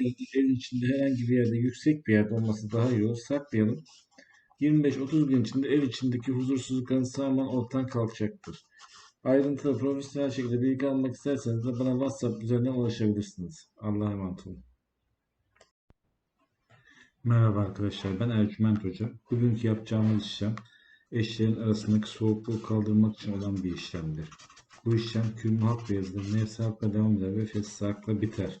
Evin içinde herhangi bir yerde yüksek bir yerde olması daha iyi olur. Saklayalım. 25-30 gün içinde ev içindeki huzursuzlukların tamamen ortadan kalkacaktır. Ayrıntılı profesyonel şekilde bilgi almak isterseniz de bana WhatsApp üzerinden ulaşabilirsiniz. Allah'a emanet olun. Merhaba arkadaşlar ben Ercüment Hoca. Bugünkü yapacağımız işlem eşlerin arasındaki soğukluğu kaldırmak için olan bir işlemdir. Bu işlem külmü halk beyazıdır, nefsi halkla devam eder ve fesli halkla biter.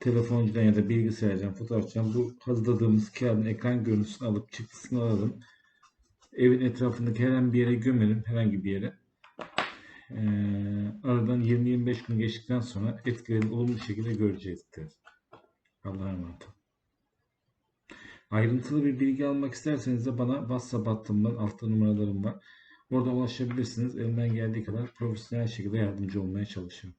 telefoncudan ya da bilgisayardan, fotoğrafçıdan bu hazırladığımız kağıdın ekran görüntüsünü alıp çıktısını alalım. Evin etrafındaki herhangi bir yere gömelim, herhangi bir yere. Ee, aradan 20-25 gün geçtikten sonra etkilerini olumlu şekilde göreceğizdir. Allah'a emanet olun. Ayrıntılı bir bilgi almak isterseniz de bana WhatsApp hattımdan altta numaralarım var. Orada ulaşabilirsiniz. Elimden geldiği kadar profesyonel şekilde yardımcı olmaya çalışıyorum.